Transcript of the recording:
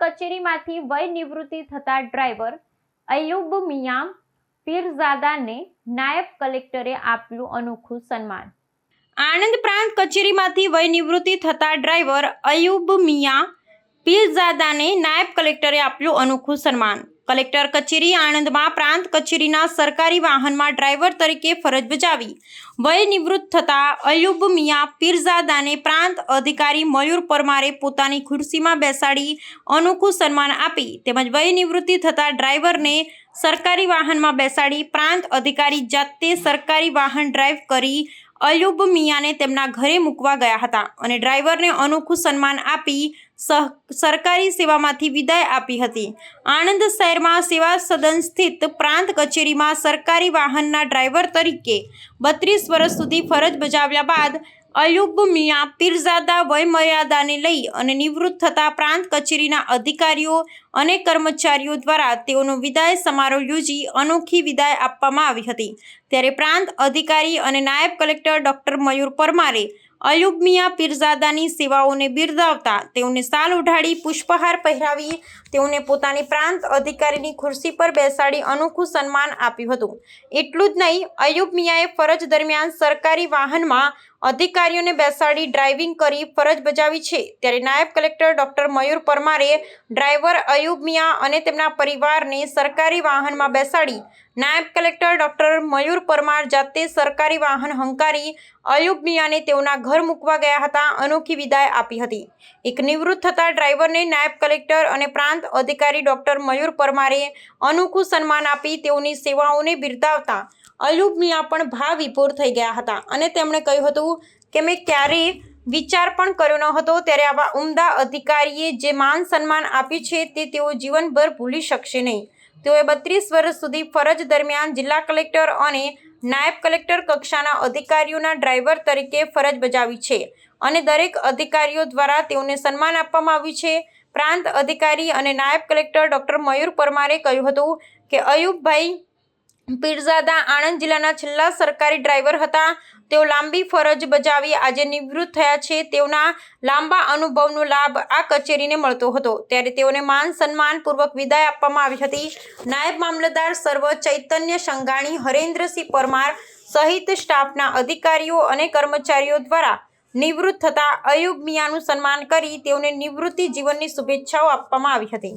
કચેરીમાંથી વય નિવૃત્તિ થતા ડ્રાઈવર અયુબ મિયા પીરઝાદાને નાયબ કલેક્ટરે આપ્યું અનોખું સન્માન. આણંદ પ્રાંત કચેરીમાંથી વય નિવૃત્તિ થતા ડ્રાઈવર અયુબ મિયા પીરઝાદાને નાયબ કલેક્ટરે આપ્યું અનોખું સન્માન. કલેક્ટર કચેરી આણંદમાં પ્રાંત કચેરીના સરકારી વાહનમાં ડ્રાઈવર તરીકે ફરજ બજાવી. વય નિવૃત્ત થતા અયુબ મિયા પીરઝાદાને પ્રાંત અધિકારી મયુર પરમારે પોતાની ખુરશીમાં બેસાડી અનોખું સન્માન આપી. તેમજ વય નિવૃત્તિ થતા ડ્રાઈવરને સરકારી વાહનમાં બેસાડી પ્રાંત અધિકારી જાતે સરકારી વાહન ડ્રાઈવ કરી અયુબ મિયાને તેમના ઘરે મૂકવા ગયા હતા અને ડ્રાઈવરને અનોખું સન્માન આપી સરકારી સેવામાંથી વિદાય આપી હતી. આણંદ શહેરમાં સેવા સદન સ્થિત પ્રાંત કચેરીમાં સરકારી વાહનના ડ્રાઈવર તરીકે બત્રીસ વર્ષ સુધી ફરજ બજાવ્યા બાદ અયુબ મિયા પીરઝાદા વયમર્યાદાને લઈ અને નિવૃત્ત થતા પ્રાંત કચેરીના અધિકારીઓ અને કર્મચારીઓ દ્વારા તેઓનો વિદાય સમારોહ યોજી અનોખી વિદાય આપવામાં આવી હતી. ત્યારે પ્રાંત અધિકારી અને નાયબ કલેક્ટર ડોક્ટર મયુર પરમારે અયુબ મિયા પીરઝાદાની સેવાઓને બિરદાવતા તેઓને સાલ ઉઢાડી પુષ્પહાર પહેરાવી તેઓને પોતાની પ્રાંત અધિકારીની ખુરશી પર બેસાડી અનોખું સન્માન આપ્યું હતું. એટલું જ નહીં, અયુબ મિયાએ ફરજ દરમિયાન સરકારી વાહનમાં અધિકારીઓને બેસાડી ડ્રાઇવિંગ કરી ફરજ બજાવી છે. ત્યારે નાયબ કલેક્ટર ડોક્ટર મયુર પરમારે ડ્રાઈવર અયુબ મિયા અને તેમના પરિવારને સરકારી વાહનમાં બેસાડી નાયબ કલેક્ટર ડોક્ટર મયુર પરમાર જાતે સરકારી વાહન હંકારી અયુબ મિયાને તેઓના ઘર મૂકવા ગયા હતા. અનોખી વિદાય આપી હતી. એક નિવૃત્ત થતા ડ્રાઈવરને નાયબ કલેક્ટર અને પ્રાંત અધિકારી ડોક્ટર મયુર પરમારે અનોખું સન્માન આપી તેઓની સેવાઓને બિરદાવતા અયુબ મિયા પણ ભાવ વિભોર થઈ ગયા હતા. અને તેમણે કહ્યું હતું કે, મેં ક્યારેય વિચાર પણ કર્યો ન હતો ત્યારે આવા ઉમદા અધિકારીએ જે માન સન્માન આપ્યું છે તે તેઓ જીવનભર ભૂલી શકશે નહીં. તેઓએ બત્રીસ વર્ષ સુધી ફરજ દરમિયાન જિલ્લા કલેક્ટર અને નાયબ કલેક્ટર કક્ષાના અધિકારીઓના ડ્રાઈવર તરીકે ફરજ બજાવી છે અને દરેક અધિકારીઓ દ્વારા તેઓને સન્માન આપવામાં આવ્યું છે. પ્રાંત અધિકારી અને નાયબ કલેક્ટર ડૉક્ટર મયુર પરમારે કહ્યું હતું કે, અયુબભાઈ પીરઝાદા આણંદ જિલ્લાના છેલ્લા સરકારી ડ્રાઈવર હતા. તેઓ લાંબી ફરજ બજાવી આજે નિવૃત્ત થયા છે. તેઓના લાંબા અનુભવનો લાભ આ કચેરીને મળતો હતો. ત્યારે તેઓને માન સન્માનપૂર્વક વિદાય આપવામાં આવી હતી. નાયબ મામલતદાર સર્વ ચૈતન્ય સંઘાણી હરેન્દ્રસિંહ પરમાર સહિત સ્ટાફના અધિકારીઓ અને કર્મચારીઓ દ્વારા નિવૃત્ત થતા અયુબ મિયાનું સન્માન કરી તેઓને નિવૃત્તિ જીવનની શુભેચ્છાઓ આપવામાં આવી હતી.